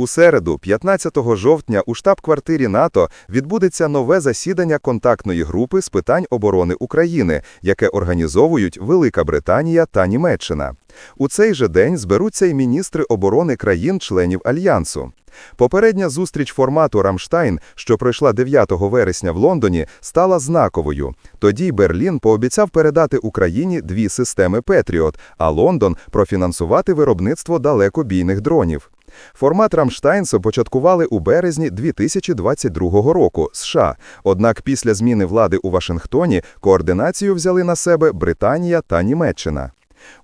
У середу, 15 жовтня, у штаб-квартирі НАТО відбудеться нове засідання контактної групи з питань оборони України, яке організовують Велика Британія та Німеччина. У цей же день зберуться й міністри оборони країн-членів Альянсу. Попередня зустріч формату «Рамштайн», що пройшла 9 вересня в Лондоні, стала знаковою. Тоді Берлін пообіцяв передати Україні дві системи «Петріот», а Лондон – профінансувати виробництво далекобійних дронів. Формат «Рамштайн» започаткували у березні 2022 року США, однак після зміни влади у Вашингтоні координацію взяли на себе Британія та Німеччина.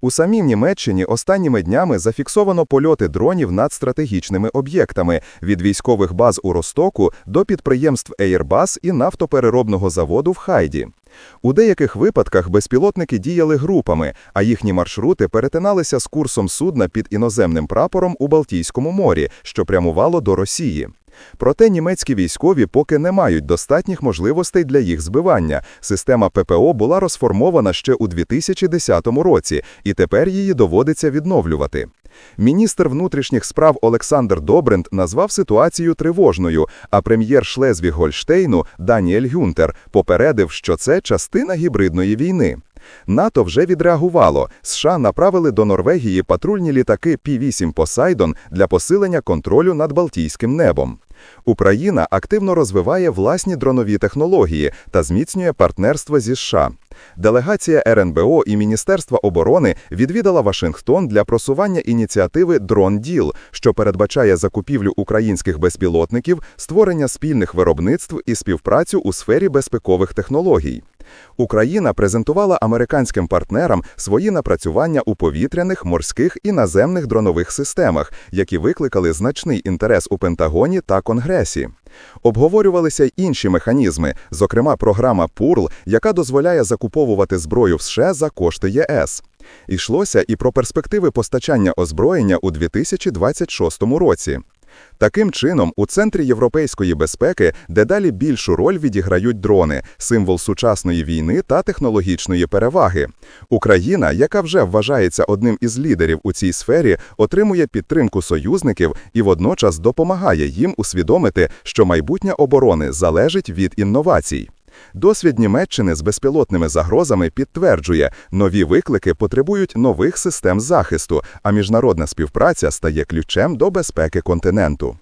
У самій Німеччині останніми днями зафіксовано польоти дронів над стратегічними об'єктами від військових баз у Ростоку до підприємств Airbus і нафтопереробного заводу в Хайді. У деяких випадках безпілотники діяли групами, а їхні маршрути перетиналися з курсом судна під іноземним прапором у Балтійському морі, що прямувало до Росії. Проте німецькі військові поки не мають достатніх можливостей для їх збивання. Система ППО була розформована ще у 2010 році, і тепер її доводиться відновлювати. Міністр внутрішніх справ Олександр Добрент назвав ситуацію тривожною, а прем'єр Шлезвіг-Гольштейну Даніель Гюнтер попередив, що це частина гібридної війни. НАТО вже відреагувало. США направили до Норвегії патрульні літаки Пі-8 Посайдон для посилення контролю над Балтійським небом. Україна активно розвиває власні дронові технології та зміцнює партнерство зі США. Делегація РНБО і Міністерства оборони відвідала Вашингтон для просування ініціативи «Дрон Діл», що передбачає закупівлю українських безпілотників, створення спільних виробництв і співпрацю у сфері безпекових технологій. Україна презентувала американським партнерам свої напрацювання у повітряних, морських і наземних дронових системах, які викликали значний інтерес у Пентагоні та Конгресі. Обговорювалися й інші механізми, зокрема програма ПУРЛ, яка дозволяє закуповувати зброю в США за кошти ЄС. Йшлося і про перспективи постачання озброєння у 2026 році. Таким чином, у центрі європейської безпеки дедалі більшу роль відіграють дрони, символ сучасної війни та технологічної переваги. Україна, яка вже вважається одним із лідерів у цій сфері, отримує підтримку союзників і водночас допомагає їм усвідомити, що майбутнє оборони залежить від інновацій. Досвід Німеччини з безпілотними загрозами підтверджує, нові виклики потребують нових систем захисту, а міжнародна співпраця стає ключем до безпеки континенту.